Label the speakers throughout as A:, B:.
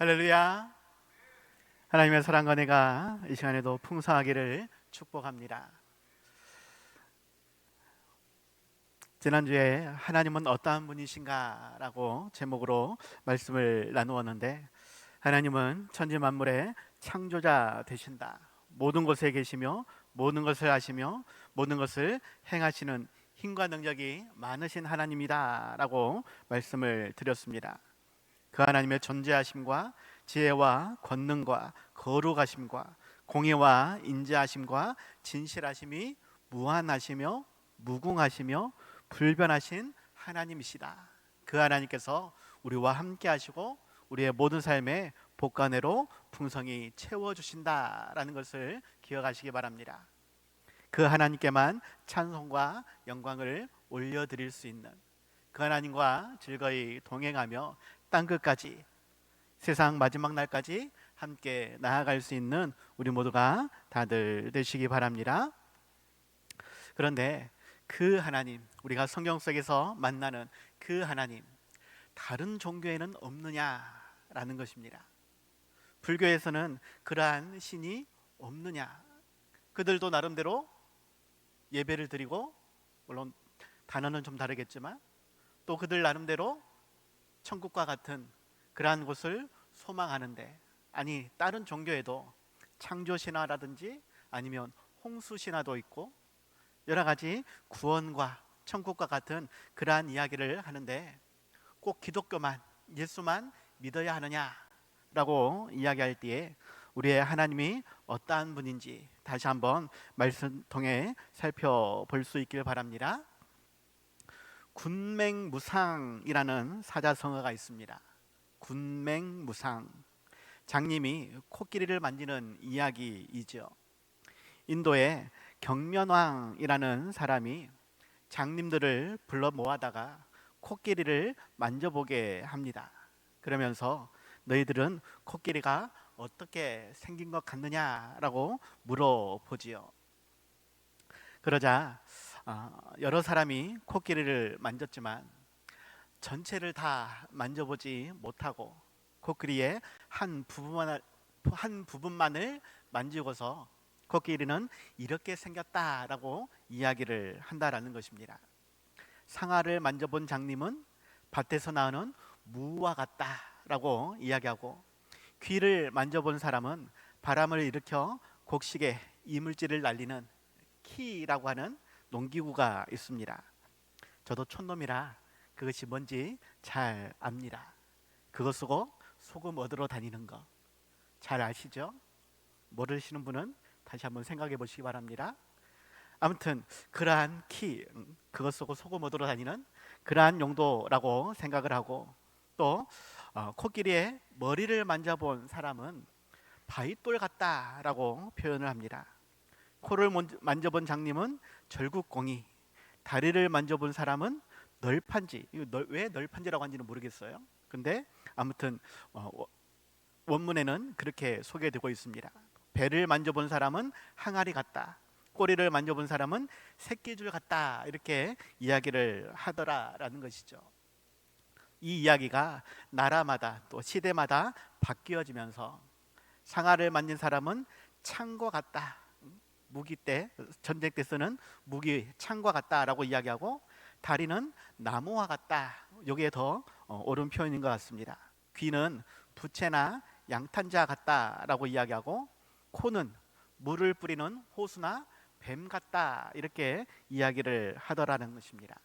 A: 할렐루야. 하나님의 사랑과 내가 이 시간에도 풍성하기를 축복합니다. 지난주에 하나님은 어떠한 분이신가라고 제목으로 말씀을 나누었는데 하나님은 천지 만물의 창조자 되신다. 모든 곳에 계시며 모든 것을 하시며 모든 것을 행하시는 힘과 능력이 많으신 하나님이다라고 말씀을 드렸습니다. 그 하나님의 존재하심과 지혜와 권능과 거룩하심과 공의와 인자하심과 진실하심이 무한하시며 무궁하시며 불변하신 하나님이시다. 그 하나님께서 우리와 함께 하시고 우리의 모든 삶에 복간으로 풍성히 채워 주신다라는 것을 기억하시기 바랍니다. 그 하나님께만 찬송과 영광을 올려 드릴 수 있는 그 하나님과 즐거이 동행하며 땅 끝까지 세상 마지막 날까지 함께 나아갈 수 있는 우리 모두가 다들 되시기 바랍니다. 그런데 그 하나님, 우리가 성경 속에서 만나는 그 하나님, 다른 종교에는 없느냐라는 것입니다. 불교에서는 그러한 신이 없느냐? 그들도 나름대로 예배를 드리고 물론 단어는 좀 다르겠지만 또 그들 나름대로 천국과 같은 그러한 곳을 소망하는데 아니 다른 종교에도 창조 신화라든지 아니면 홍수 신화도 있고 여러 가지 구원과 천국과 같은 그러한 이야기를 하는데 꼭 기독교만 예수만 믿어야 하느냐라고 이야기할 때에 우리의 하나님이 어떠한 분인지 다시 한번 말씀 통해 살펴볼 수 있길 바랍니다. 군맹무상이라는 사자성어가 있습니다. 군맹무상. 장님이 코끼리를 만지는 이야기이죠. 인도의 경면왕이라는 사람이 장님들을 불러 모아다가 코끼리를 만져보게 합니다. 그러면서 너희들은 코끼리가 어떻게 생긴 것 같느냐라고 물어보지요. 그러자 어, 여러 사람이 코끼리를 만졌지만 전체를 다 만져보지 못하고 코끼리의 한 부분만 한 부분만을 만지고서 코끼리는 이렇게 생겼다라고 이야기를 한다라는 것입니다. 상아를 만져본 장님은 밭에서 나오는 무와 같다라고 이야기하고 귀를 만져본 사람은 바람을 일으켜 곡식에 이물질을 날리는 키라고 하는 농기구가 있습니다. 저도 촌놈이라 그것이 뭔지 잘 압니다. 그거 쓰고 소금 얻으러 다니는 거 잘 아시죠? 모르시는 분은 다시 한번 생각해 보시기 바랍니다. 아무튼 그러한 키 음, 그것 쓰고 소금 얻으러 다니는 그러한 용도라고 생각을 하고 또 어, 코끼리의 머리를 만져본 사람은 바위돌 같다라고 표현을 합니다. 코를 만져본 장님은 절국공이, 다리를 만져본 사람은 널판지. 왜 널판지라고 하는지는 모르겠어요. 근데 아무튼 어, 원문에는 그렇게 소개되고 있습니다. 배를 만져본 사람은 항아리 같다. 꼬리를 만져본 사람은 새끼줄 같다. 이렇게 이야기를 하더라라는 것이죠. 이 이야기가 나라마다 또 시대마다 바뀌어지면서 상아를 만진 사람은 창과 같다. 무기 때 전쟁 때 쓰는 무기 창과 같다라고 이야기하고 다리는 나무와 같다. 여기에 더 어, 옳은 표현인 것 같습니다. 귀는 부채나 양탄자 같다라고 이야기하고 코는 물을 뿌리는 호수나 뱀 같다 이렇게 이야기를 하더라는 것입니다.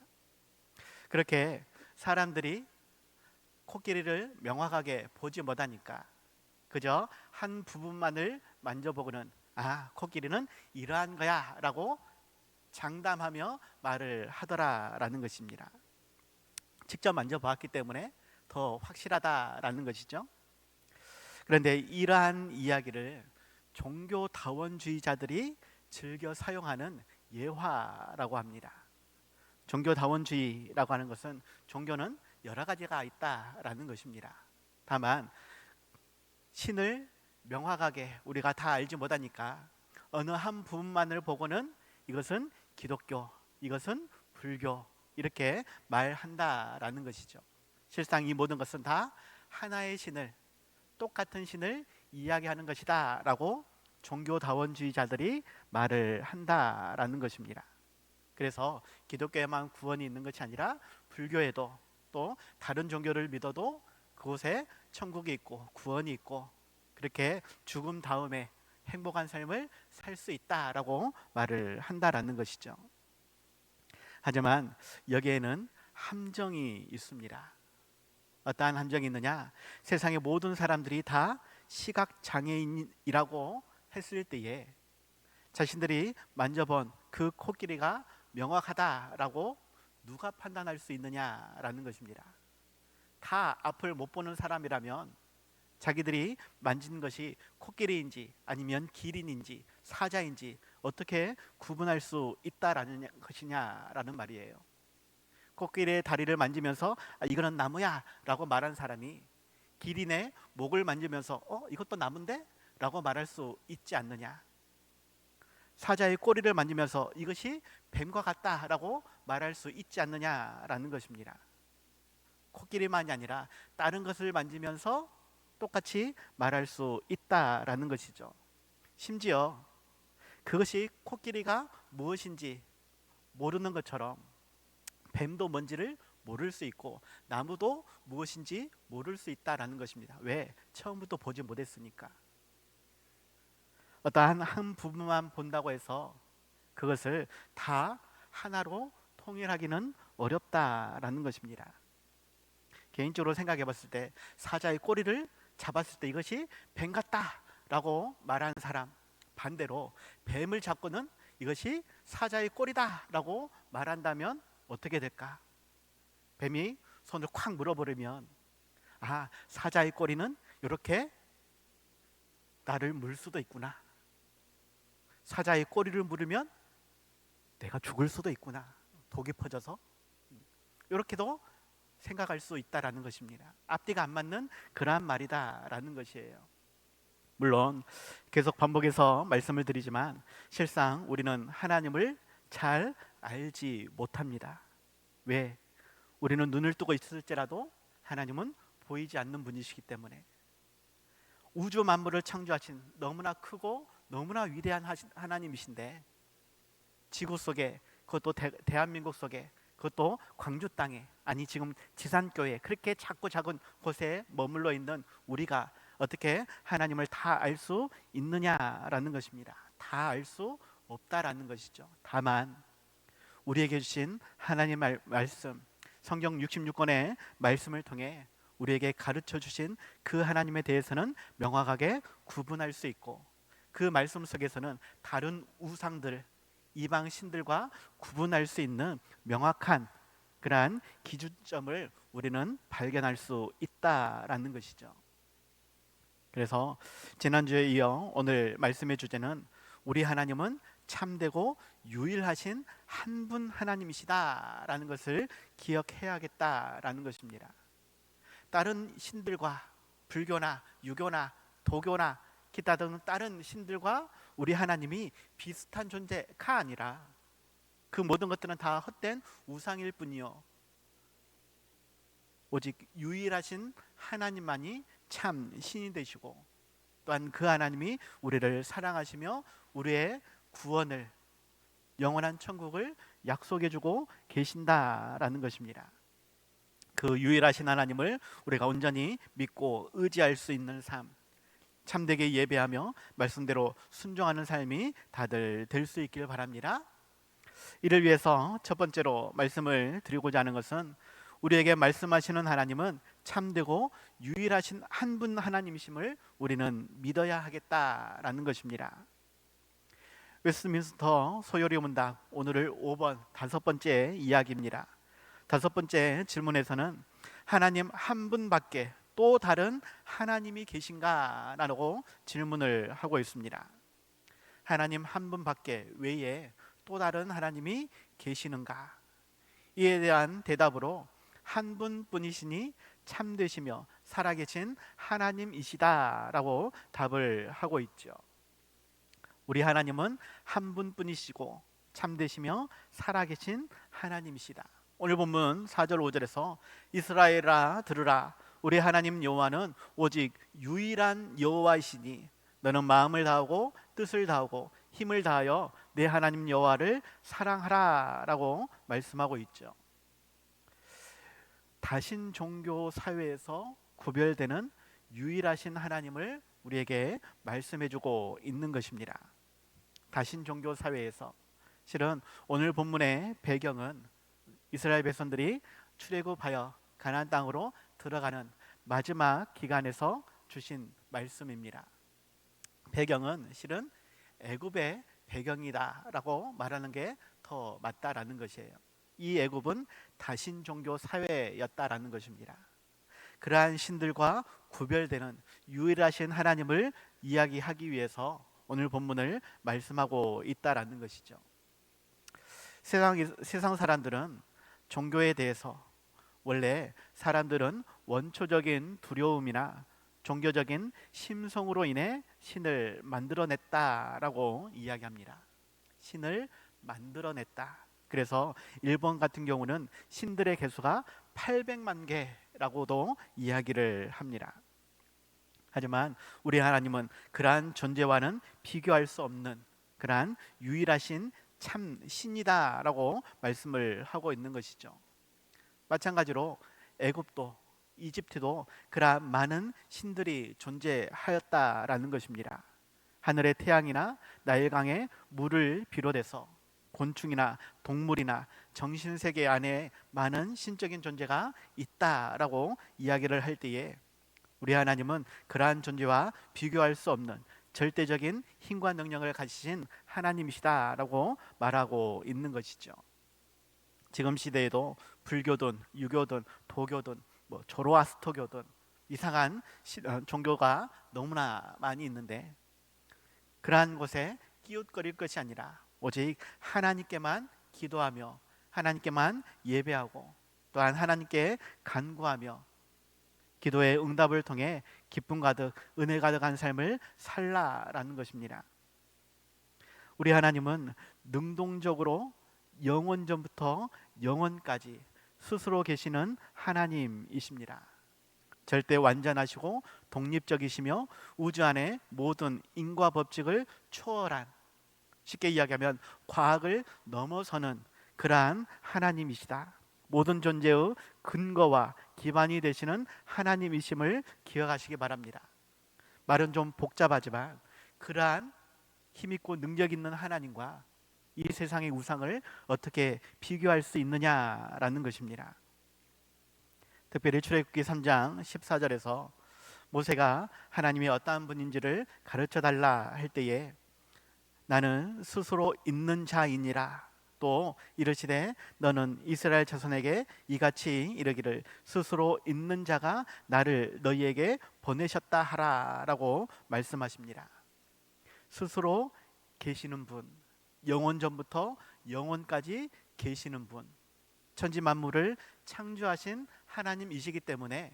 A: 그렇게 사람들이 코끼리를 명확하게 보지 못하니까 그저 한 부분만을 만져보고는 아 코끼리는 이러한 거야 라고 장담하며 말을 하더라라는 것입니다. 직접 만져보았기 때문에 더 확실하다라는 것이죠. 그런데 이러한 이야기를 종교 다원주의자들이 즐겨 사용하는 예화라고 합니다. 종교 다원주의라고 하는 것은 종교는 여러 가지가 있다라는 것입니다. 다만 신을 명확하게 우리가 다 알지 못하니까 어느 한 부분만을 보고는 이것은 기독교, 이것은 불교 이렇게 말한다라는 것이죠. 실상 이 모든 것은 다 하나의 신을 똑같은 신을 이야기하는 것이다라고 종교다원주의자들이 말을 한다라는 것입니다. 그래서 기독교에만 구원이 있는 것이 아니라 불교에도 또 다른 종교를 믿어도 그곳에 천국이 있고 구원이 있고 그렇게 죽음 다음에 행복한 삶을 살 수 있다라고 말을 한다라는 것이죠. 하지만 여기에는 함정이 있습니다. 어떠한 함정이 있느냐? 세상의 모든 사람들이 다 시각 장애인이라고 했을 때에 자신들이 만져본 그 코끼리가 명확하다라고 누가 판단할 수 있느냐라는 것입니다. 다 앞을 못 보는 사람이라면 자기들이 만진 것이 코끼리인지 아니면 기린인지 사자인지 어떻게 구분할 수 있다라는 것이냐라는 말이에요. 코끼리의 다리를 만지면서 아, 이거는 나무야라고 말한 사람이 기린의 목을 만지면서 어 이것도 나무인데라고 말할 수 있지 않느냐. 사자의 꼬리를 만지면서 이것이 뱀과 같다라고 말할 수 있지 않느냐라는 것입니다. 코끼리만이 아니라 다른 것을 만지면서 똑같이 말할 수 있다라는 것이죠. 심지어 그것이 코끼리가 무엇인지 모르는 것처럼 뱀도 뭔지를 모를 수 있고 나무도 무엇인지 모를 수 있다라는 것입니다. 왜? 처음부터 보지 못했으니까. 어떠한 한 부분만 본다고 해서 그것을 다 하나로 통일하기는 어렵다라는 것입니다. 개인적으로 생각해 봤을 때 사자의 꼬리를 잡았을 때 이것이 뱀 같다라고 말하는 사람 반대로 뱀을 잡고는 이것이 사자의 꼬리다라고 말한다면 어떻게 될까? 뱀이 손을 콱 물어버리면 아 사자의 꼬리는 이렇게 나를 물 수도 있구나. 사자의 꼬리를 물으면 내가 죽을 수도 있구나. 독이 퍼져서 이렇게도 생각할 수 있다라는 것입니다. 앞뒤가 안 맞는 그러한 말이다라는 것이에요. 물론 계속 반복해서 말씀을 드리지만 실상 우리는 하나님을 잘 알지 못합니다. 왜? 우리는 눈을 뜨고 있을지라도 하나님은 보이지 않는 분이시기 때문에 우주 만물을 창조하신 너무나 크고 너무나 위대한 하나님이신데 지구 속에 그것도 대, 대한민국 속에 그것도 광주 땅에 아니 지금 지산교회 그렇게 작고 작은 곳에 머물러 있는 우리가 어떻게 하나님을 다 알 수 있느냐라는 것입니다. 다 알 수 없다라는 것이죠. 다만 우리에게 주신 하나님 말, 말씀 성경 66권의 말씀을 통해 우리에게 가르쳐 주신 그 하나님에 대해서는 명확하게 구분할 수 있고 그 말씀 속에서는 다른 우상들 이방 신들과 구분할 수 있는 명확한 그러한 기준점을 우리는 발견할 수 있다라는 것이죠. 그래서 지난주에 이어 오늘 말씀의 주제는 우리 하나님은 참되고 유일하신 한 분 하나님이시다라는 것을 기억해야겠다라는 것입니다. 다른 신들과 불교나 유교나 도교나 기타 등 다른 신들과 우리 하나님이 비슷한 존재가 아니라 그 모든 것들은 다 헛된 우상일 뿐이요. 오직 유일하신 하나님만이 참 신이 되시고 또한 그 하나님이 우리를 사랑하시며 우리의 구원을 영원한 천국을 약속해 주고 계신다라는 것입니다. 그 유일하신 하나님을 우리가 온전히 믿고 의지할 수 있는 삶 참되게 예배하며 말씀대로 순종하는 삶이 다들 될 수 있길 바랍니다. 이를 위해서 첫 번째로 말씀을 드리고자 하는 것은 우리에게 말씀하시는 하나님은 참되고 유일하신 한 분 하나님이심을 우리는 믿어야 하겠다라는 것입니다. 웨스트민스터 소요리 문답 오늘을 5번 다섯 번째 이야기입니다. 다섯 번째 질문에서는 하나님 한 분밖에 또 다른 하나님이 계신가라고 질문을 하고 있습니다. 하나님 한 분밖에 외에 또 다른 하나님이 계시는가? 이에 대한 대답으로 한 분뿐이시니 참되시며 살아계신 하나님이시다라고 답을 하고 있죠. 우리 하나님은 한 분뿐이시고 참되시며 살아계신 하나님이시다. 오늘 본문 4절 5절에서 이스라엘아 들으라 우리 하나님 여호와는 오직 유일한 여호와이시니 너는 마음을 다하고 뜻을 다하고 힘을 다하여 내 하나님 여호와를 사랑하라라고 말씀하고 있죠. 다신 종교 사회에서 구별되는 유일하신 하나님을 우리에게 말씀해주고 있는 것입니다. 다신 종교 사회에서 실은 오늘 본문의 배경은 이스라엘 백성들이 출애굽하여 가나안 땅으로 들어가는 마지막 기간에서 주신 말씀입니다. 배경은 실은 애굽의 배경이다라고 말하는 게 더 맞다라는 것이에요. 이 애굽은 다신 종교 사회였다라는 것입니다. 그러한 신들과 구별되는 유일하신 하나님을 이야기하기 위해서 오늘 본문을 말씀하고 있다라는 것이죠. 세상 세상 사람들은 종교에 대해서 원래 사람들은 원초적인 두려움이나 종교적인 심성으로 인해 신을 만들어냈다라고 이야기합니다. 신을 만들어냈다. 그래서 일본 같은 경우는 신들의 개수가 800만 개라고도 이야기를 합니다. 하지만 우리 하나님은 그러한 존재와는 비교할 수 없는 그러한 유일하신 참 신이다라고 말씀을 하고 있는 것이죠. 마찬가지로 애굽도 이집트도 그러한 많은 신들이 존재하였다라는 것입니다. 하늘의 태양이나 나일강의 물을 비롯해서 곤충이나 동물이나 정신 세계 안에 많은 신적인 존재가 있다라고 이야기를 할 때에 우리 하나님은 그러한 존재와 비교할 수 없는 절대적인 힘과 능력을 가지신 하나님이시다라고 말하고 있는 것이죠. 지금 시대에도 불교든 유교든 도교든 뭐 조로아스터교든 이상한 시, 어, 종교가 너무나 많이 있는데 그러한 곳에 끼웃거릴 것이 아니라 오직 하나님께만 기도하며 하나님께만 예배하고 또한 하나님께 간구하며 기도의 응답을 통해 기쁨 가득 은혜 가득한 삶을 살라라는 것입니다. 우리 하나님은 능동적으로 영원 전부터 영원까지 스스로 계시는 하나님이십니다. 절대 완전하시고 독립적이시며 우주 안에 모든 인과 법칙을 초월한 쉽게 이야기하면 과학을 넘어서는 그러한 하나님이시다. 모든 존재의 근거와 기반이 되시는 하나님이심을 기억하시기 바랍니다. 말은 좀 복잡하지만 그러한 힘 있고 능력 있는 하나님과 이 세상의 우상을 어떻게 비교할 수 있느냐라는 것입니다. 특별히 출애굽기 3장 14절에서 모세가 하나님이 어떠한 분인지를 가르쳐 달라 할 때에 나는 스스로 있는 자이니라 또 이르시되 너는 이스라엘 자손에게 이같이 이르기를 스스로 있는 자가 나를 너희에게 보내셨다 하라라고 말씀하십니다. 스스로 계시는 분, 영원 전부터 영원까지 계시는 분, 천지 만물을 창조하신 하나님이시기 때문에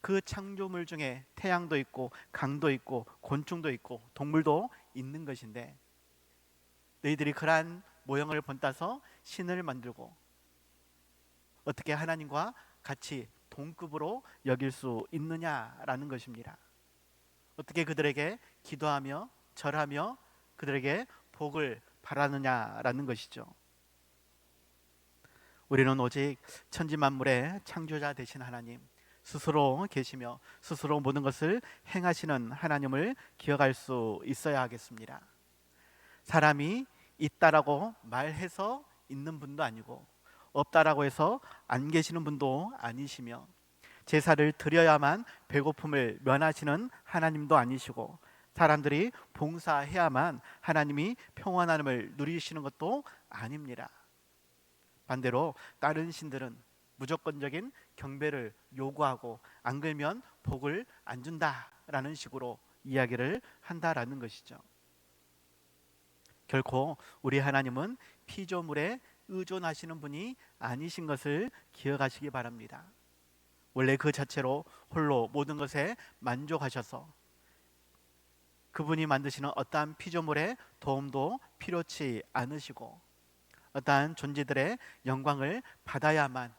A: 그 창조물 중에 태양도 있고 강도 있고 곤충도 있고 동물도 있는 것인데 너희들이 그러한 모형을 본따서 신을 만들고 어떻게 하나님과 같이 동급으로 여길 수 있느냐라는 것입니다. 어떻게 그들에게 기도하며 절하며 그들에게 복을 바라느냐라는 것이죠. 우리는 오직 천지 만물의 창조자 되신 하나님 스스로 계시며 스스로 모든 것을 행하시는 하나님을 기억할 수 있어야 하겠습니다. 사람이 있다라고 말해서 있는 분도 아니고 없다라고 해서 안 계시는 분도 아니시며 제사를 드려야만 배고픔을 면하시는 하나님도 아니시고 사람들이 봉사해야만 하나님이 평안함을 누리시는 것도 아닙니다. 반대로 다른 신들은 무조건적인 경배를 요구하고 안 그러면 복을 안 준다라는 식으로 이야기를 한다라는 것이죠. 결코 우리 하나님은 피조물에 의존하시는 분이 아니신 것을 기억하시기 바랍니다. 원래 그 자체로 홀로 모든 것에 만족하셔서 그분이 만드시는 어떠한 피조물의 도움도 필요치 않으시고 어떠한 존재들의 영광을 받아야만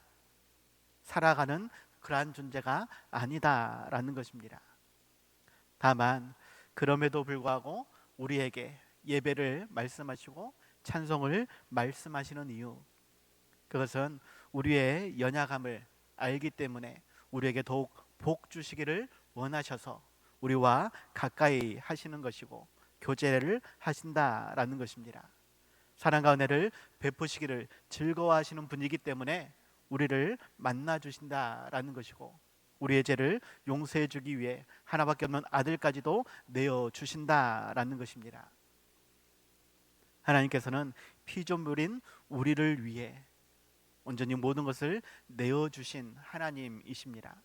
A: 살아가는 그러한 존재가 아니다라는 것입니다. 다만 그럼에도 불구하고 우리에게 예배를 말씀하시고 찬송을 말씀하시는 이유 그것은 우리의 연약함을 알기 때문에 우리에게 더욱 복 주시기를 원하셔서 우리와 가까이 하시는 것이고 교제를 하신다라는 것입니다. 사랑과 은혜를 베푸시기를 즐거워하시는 분이기 때문에 우리를 만나 주신다라는 것이고 우리의 죄를 용서해 주기 위해 하나밖에 없는 아들까지도 내어 주신다라는 것입니다. 하나님께서는 피조물인 우리를 위해 온전히 모든 것을 내어 주신 하나님이십니다.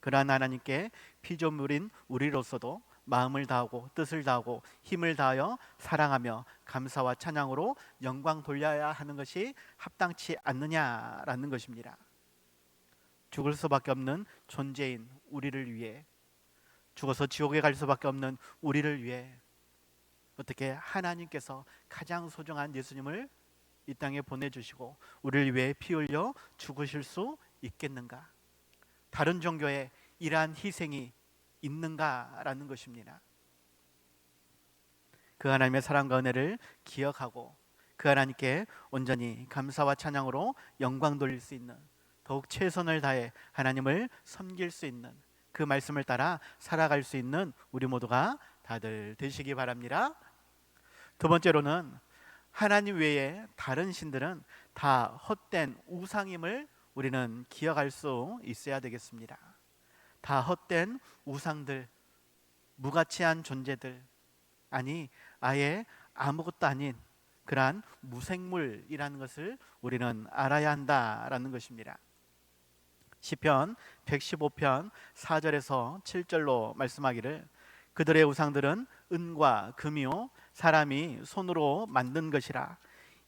A: 그러한 하나님께 피조물인 우리로서도 마음을 다하고 뜻을 다하고 힘을 다하여 사랑하며 감사와 찬양으로 영광 돌려야 하는 것이 합당치 않느냐라는 것입니다. 죽을 수밖에 없는 존재인 우리를 위해 죽어서 지옥에 갈 수밖에 없는 우리를 위해 어떻게 하나님께서 가장 소중한 예수님을 이 땅에 보내주시고 우리를 위해 피 흘려 죽으실 수 있겠는가? 다른 종교에 이러한 희생이 있는가라는 것입니다. 그 하나님의 사랑과 은혜를 기억하고 그 하나님께 온전히 감사와 찬양으로 영광 돌릴 수 있는 더욱 최선을 다해 하나님을 섬길 수 있는 그 말씀을 따라 살아갈 수 있는 우리 모두가 다들 되시기 바랍니다. 두 번째로는 하나님 외에 다른 신들은 다 헛된 우상임을 우리는 기억할 수 있어야 되겠습니다. 다 헛된 우상들, 무가치한 존재들, 아니 아예 아무것도 아닌 그러한 무생물이라는 것을 우리는 알아야 한다라는 것입니다. 시편 115편 4절에서 7절로 말씀하기를 그들의 우상들은 은과 금이요 사람이 손으로 만든 것이라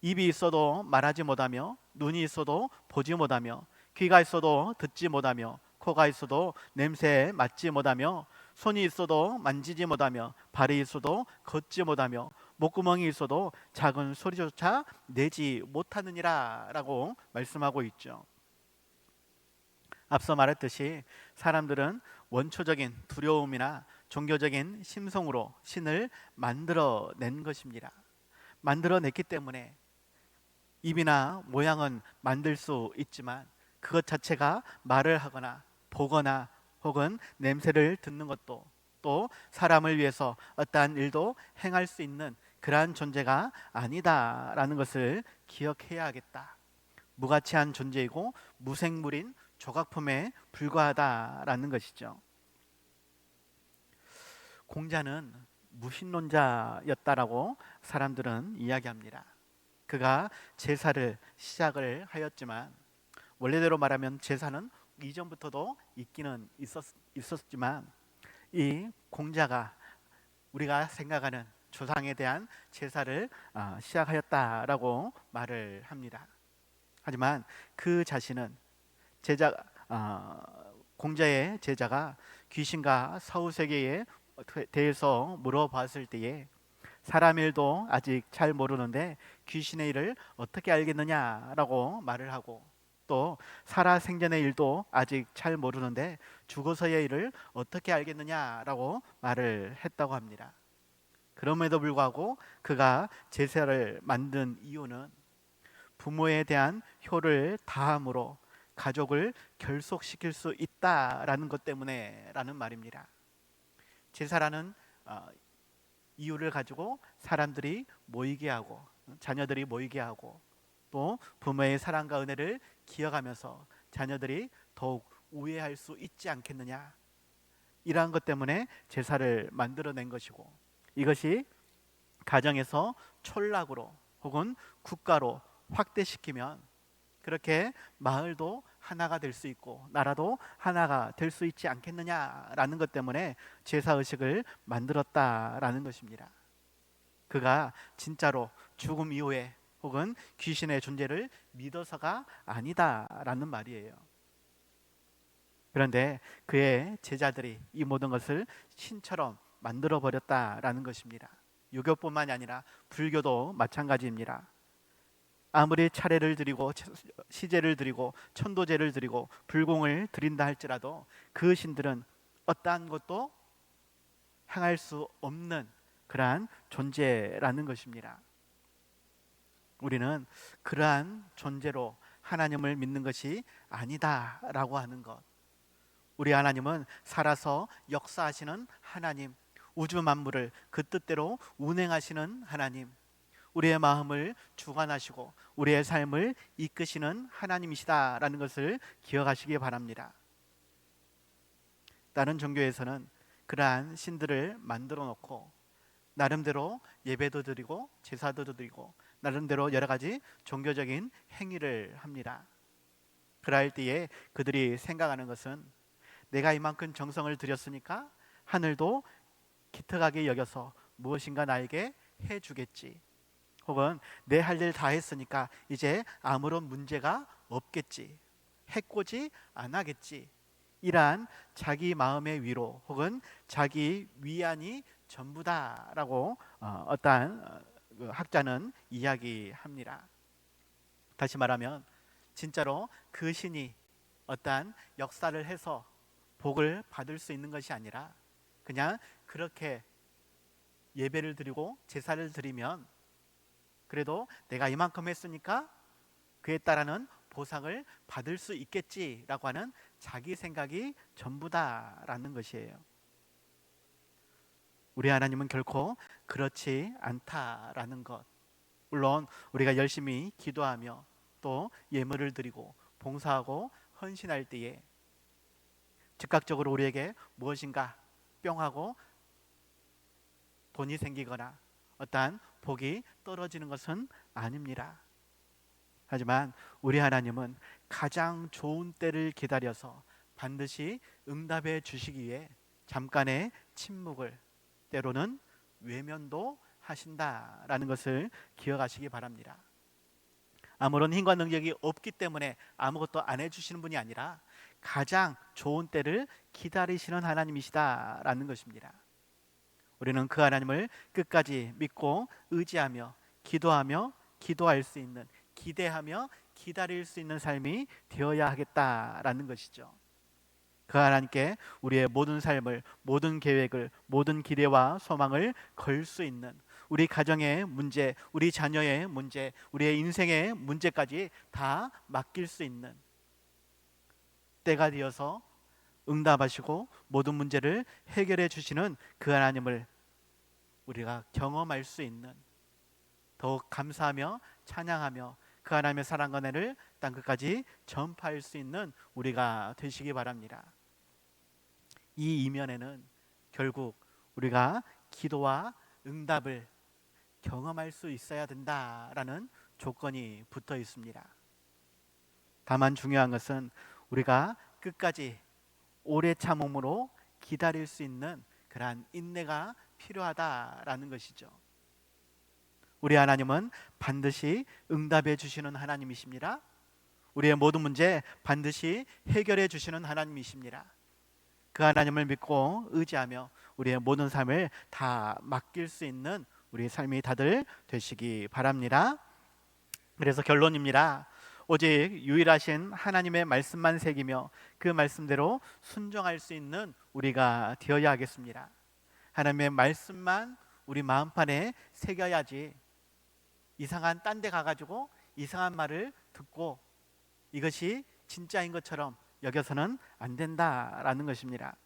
A: 입이 있어도 말하지 못하며 눈이 있어도 보지 못하며 귀가 있어도 듣지 못하며 코가 있어도 냄새에 맡지 못하며 손이 있어도 만지지 못하며 발이 있어도 걷지 못하며 목구멍이 있어도 작은 소리조차 내지 못하느니라라고 말씀하고 있죠. 앞서 말했듯이 사람들은 원초적인 두려움이나 종교적인 심성으로 신을 만들어낸 것입니다. 만들어냈기 때문에 입이나 모양은 만들 수 있지만 그것 자체가 말을 하거나 보거나 혹은 냄새를 듣는 것도 또 사람을 위해서 어떠한 일도 행할 수 있는 그러한 존재가 아니다라는 것을 기억해야 하겠다. 무가치한 존재이고 무생물인 조각품에 불과하다라는 것이죠. 공자는 무신론자였다라고 사람들은 이야기합니다. 그가 제사를 시작을 하였지만 원래대로 말하면 제사는 이전부터도 있기는 있었, 있었지만 이 공자가 우리가 생각하는 조상에 대한 제사를 어, 시작하였다라고 말을 합니다. 하지만 그 자신은 제자 어, 공자의 제자가 귀신과 사후 세계에 대해서 물어봤을 때에 사람 일도 아직 잘 모르는데 귀신의 일을 어떻게 알겠느냐라고 말을 하고 또 살아 생전의 일도 아직 잘 모르는데 죽어서의 일을 어떻게 알겠느냐라고 말을 했다고 합니다. 그럼에도 불구하고 그가 제사를 만든 이유는 부모에 대한 효를 다함으로 가족을 결속시킬 수 있다라는 것 때문에라는 말입니다. 제사라는 어, 이유를 가지고 사람들이 모이게 하고 자녀들이 모이게 하고 또 부모의 사랑과 은혜를 기억하면서 자녀들이 더욱 우애할 수 있지 않겠느냐. 이러한 것 때문에 제사를 만들어낸 것이고 이것이 가정에서 촌락으로 혹은 국가로 확대시키면 그렇게 마을도 하나가 될 수 있고 나라도 하나가 될 수 있지 않겠느냐라는 것 때문에 제사 의식을 만들었다라는 것입니다. 그가 진짜로 죽음 이후에 혹은 귀신의 존재를 믿어서가 아니다라는 말이에요. 그런데 그의 제자들이 이 모든 것을 신처럼 만들어 버렸다라는 것입니다. 유교뿐만이 아니라 불교도 마찬가지입니다. 아무리 차례를 드리고 치- 시제를 드리고 천도제를 드리고 불공을 드린다 할지라도 그 신들은 어떠한 것도 행할 수 없는 그러한 존재라는 것입니다. 우리는 그러한 존재로 하나님을 믿는 것이 아니다라고 하는 것. 우리 하나님은 살아서 역사하시는 하나님, 우주 만물을 그 뜻대로 운행하시는 하나님, 우리의 마음을 주관하시고 우리의 삶을 이끄시는 하나님이시다라는 것을 기억하시기 바랍니다. 다른 종교에서는 그러한 신들을 만들어 놓고 나름대로 예배도 드리고 제사도 드리고 나름대로 여러 가지 종교적인 행위를 합니다. 그럴 때에 그들이 생각하는 것은 내가 이만큼 정성을 들였으니까 하늘도 기특하게 여겨서 무엇인가 나에게 해 주겠지. 혹은 내 할 일 다 했으니까 이제 아무런 문제가 없겠지. 해코지 안 하겠지. 이러한 자기 마음의 위로 혹은 자기 위안이 전부다라고 어, 어떠한 어, 그 학자는 이야기합니다. 다시 말하면 진짜로 그 신이 어떠한 역사를 해서 복을 받을 수 있는 것이 아니라 그냥 그렇게 예배를 드리고 제사를 드리면 그래도 내가 이만큼 했으니까 그에 따라는 보상을 받을 수 있겠지라고 하는 자기 생각이 전부다라는 것이에요. 우리 하나님은 결코 그렇지 않다라는 것. 물론 우리가 열심히 기도하며 또 예물을 드리고 봉사하고 헌신할 때에 즉각적으로 우리에게 무엇인가 뿅하고 돈이 생기거나 어떠한 복이 떨어지는 것은 아닙니다. 하지만 우리 하나님은 가장 좋은 때를 기다려서 반드시 응답해 주시기 위해 잠깐의 침묵을 때로는 외면도 하신다라는 것을 기억하시기 바랍니다. 아무런 힘과 능력이 없기 때문에 아무것도 안 해주시는 분이 아니라 가장 좋은 때를 기다리시는 하나님이시다라는 것입니다. 우리는 그 하나님을 끝까지 믿고 의지하며 기도하며 기도할 수 있는 기대하며 기다릴 수 있는 삶이 되어야 하겠다라는 것이죠. 그 하나님께 우리의 모든 삶을 모든 계획을 모든 기대와 소망을 걸 수 있는 우리 가정의 문제, 우리 자녀의 문제, 우리의 인생의 문제까지 다 맡길 수 있는 때가 되어서 응답하시고 모든 문제를 해결해 주시는 그 하나님을 우리가 경험할 수 있는 더욱 감사하며 찬양하며 그 하나님의 사랑과 은혜를 땅 끝까지 전파할 수 있는 우리가 되시기 바랍니다. 이 이면에는 결국 우리가 기도와 응답을 경험할 수 있어야 된다라는 조건이 붙어 있습니다. 다만 중요한 것은 우리가 끝까지 오래 참음으로 기다릴 수 있는 그러한 인내가 필요하다라는 것이죠. 우리 하나님은 반드시 응답해 주시는 하나님이십니다. 우리의 모든 문제 반드시 해결해 주시는 하나님이십니다. 그 하나님을 믿고 의지하며 우리의 모든 삶을 다 맡길 수 있는 우리 삶이 다들 되시기 바랍니다. 그래서 결론입니다. 오직 유일하신 하나님의 말씀만 새기며 그 말씀대로 순종할 수 있는 우리가 되어야 하겠습니다. 하나님의 말씀만 우리 마음판에 새겨야지 이상한 딴 데 가가지고 이상한 말을 듣고 이것이 진짜인 것처럼 여겨서는 안 된다라는 것입니다.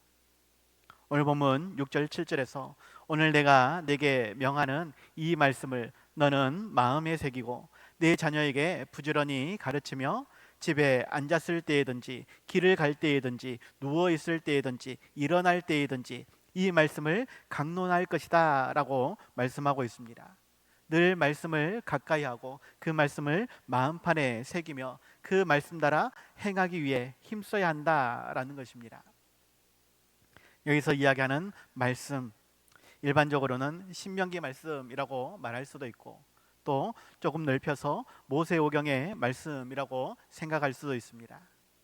A: 오늘 본문 6절 7절에서 오늘 내가 내게 명하는 이 말씀을 너는 마음에 새기고 내 자녀에게 부지런히 가르치며 집에 앉았을 때에든지 길을 갈 때에든지 누워 있을 때에든지 일어날 때에든지 이 말씀을 강론할 것이다라고 말씀하고 있습니다. 늘 말씀을 가까이 하고 그 말씀을 마음판에 새기며 그 말씀 따라 행하기 위해 힘써야 한다라는 것입니다. 여기서 이야기하는 말씀 일반적으로는 신명기 말씀이라고 말할 수도 있고 또 조금 넓혀서 모세오경의 말씀이라고 생각할 수도 있습니다.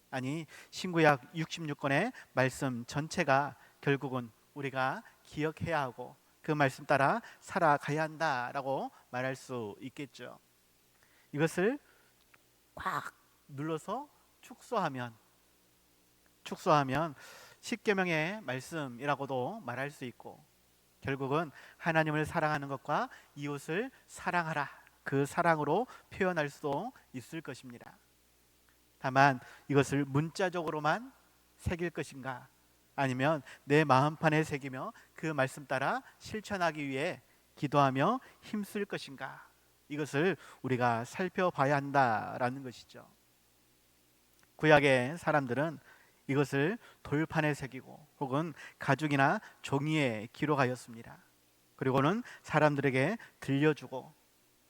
A: 아니 신구약 66권의 말씀 전체가 결국은 우리가 기억해야 하고 그 말씀 따라 살아가야 한다라고 말할 수 있겠죠. 이것을 꽉 눌러서 축소하면 축소하면 십계명의 말씀이라고도 말할 수 있고 결국은 하나님을 사랑하는 것과 이웃을 사랑하라 그 사랑으로 표현할 수도 있을 것입니다. 다만 이것을 문자적으로만 새길 것인가 아니면 내 마음판에 새기며 그 말씀 따라 실천하기 위해 기도하며 힘쓸 것인가 이것을 우리가 살펴봐야 한다라는 것이죠. 구약의 사람들은 이것을 돌판에 새기고 혹은 가죽이나 종이에 기록하였습니다. 그리고는 사람들에게 들려주고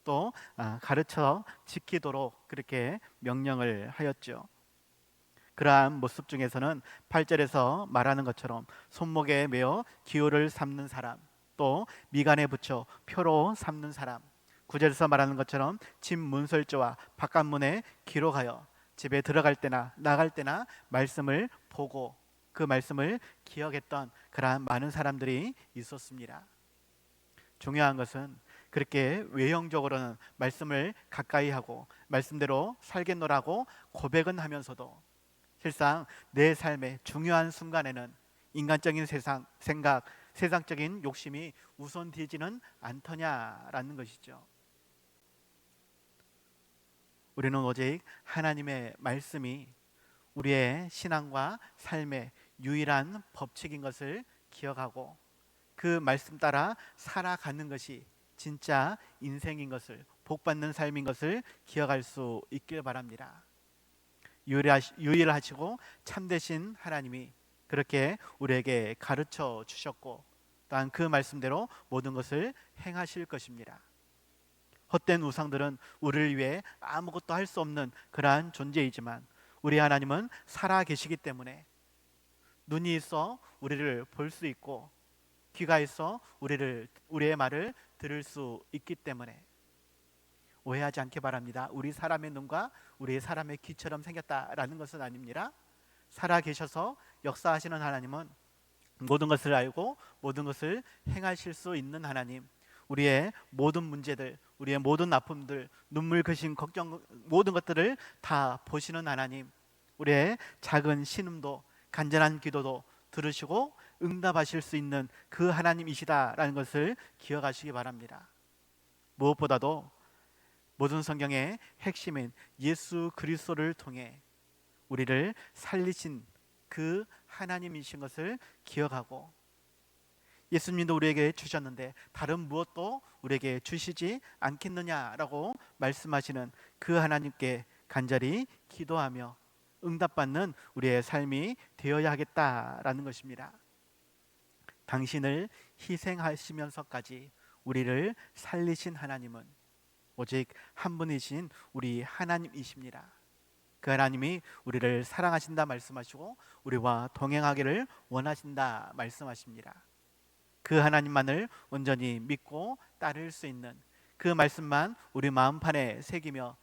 A: 또 아, 가르쳐 지키도록 그렇게 명령을 하였죠. 그러한 모습 중에서는 8절에서 말하는 것처럼 손목에 메어 기호를 삼는 사람, 또 미간에 붙여 표로 삼는 사람, 9절에서 말하는 것처럼 집 문설주와 바깥문에 기록하여 집에 들어갈 때나 나갈 때나 말씀을 보고 그 말씀을 기억했던 그러한 많은 사람들이 있었습니다. 중요한 것은 그렇게 외형적으로는 말씀을 가까이 하고 말씀대로 살겠노라고 고백은 하면서도 실상 내 삶의 중요한 순간에는 인간적인 세상 생각 세상적인 욕심이 우선되지는 않더냐라는 것이죠. 우리는 오직 하나님의 말씀이 우리의 신앙과 삶의 유일한 법칙인 것을 기억하고 그 말씀 따라 살아가는 것이 진짜 인생인 것을 복받는 삶인 것을 기억할 수 있길 바랍니다. 유일하시고 참되신 하나님이 그렇게 우리에게 가르쳐 주셨고 또한 그 말씀대로 모든 것을 행하실 것입니다. 헛된 우상들은 우리를 위해 아무것도 할 수 없는 그러한 존재이지만 우리 하나님은 살아 계시기 때문에 눈이 있어 우리를 볼 수 있고 귀가 있어 우리를 우리의 말을 들을 수 있기 때문에 오해하지 않기 바랍니다. 우리 사람의 눈과 우리 사람의 귀처럼 생겼다라는 것은 아닙니다. 살아 계셔서 역사하시는 하나님은 모든 것을 알고 모든 것을 행하실 수 있는 하나님. 우리의 모든 문제들, 우리의 모든 아픔들, 눈물 그심 걱정 모든 것들을 다 보시는 하나님. 우리의 작은 신음도 간절한 기도도 들으시고 응답하실 수 있는 그 하나님이시다라는 것을 기억하시기 바랍니다. 무엇보다도 모든 성경의 핵심인 예수 그리스도를 통해 우리를 살리신 그 하나님이신 것을 기억하고 예수님도 우리에게 주셨는데 다른 무엇도 우리에게 주시지 않겠느냐라고 말씀하시는 그 하나님께 간절히 기도하며 응답받는 우리의 삶이 되어야 하겠다라는 것입니다. 당신을 희생하시면서까지 우리를 살리신 하나님은 오직 한 분이신 우리 하나님이십니다. 그 하나님이 우리를 사랑하신다 말씀하시고 우리와 동행하기를 원하신다 말씀하십니다. 그 하나님만을 온전히 믿고 따를 수 있는 그 말씀만 우리 마음판에 새기며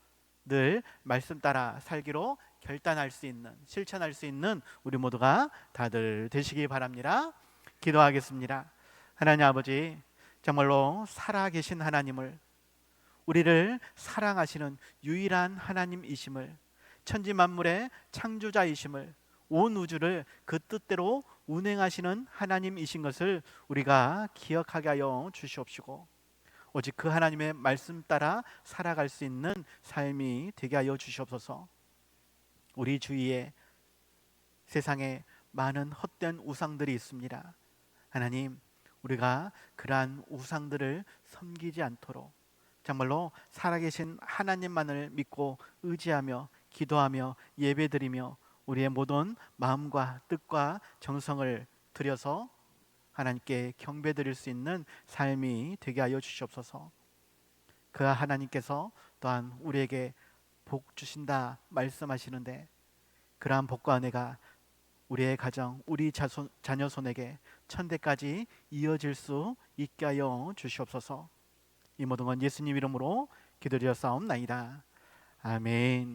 A: 늘 말씀 따라 살기로 결단할 수 있는 실천할 수 있는 우리 모두가 다들 되시기 바랍니다. 기도하겠습니다. 하나님 아버지 정말로 살아계신 하나님을 우리를 사랑하시는 유일한 하나님이심을 천지 만물의 창조자이심을 온 우주를 그 뜻대로 운행하시는 하나님이신 것을 우리가 기억하게 하여 주시옵시고 오직 그 하나님의 말씀 따라 살아갈 수 있는 삶이 되게 하여 주시옵소서. 우리 주위에 세상에 많은 헛된 우상들이 있습니다. 하나님, 우리가 그러한 우상들을 섬기지 않도록 정말로 살아계신 하나님만을 믿고 의지하며 기도하며 예배드리며 우리의 모든 마음과 뜻과 정성을 들여서 하나님께 경배드릴 수 있는 삶이 되게 하여 주시옵소서. 그 하나님께서 또한 우리에게 복 주신다 말씀하시는데 그러한 복과 은혜가 우리의 가정, 우리 자손, 자녀 손에게 천대까지 이어질 수 있게 하여 주시옵소서. 이 모든 건 예수님 이름으로 기도드려 싸움나이다. 아멘.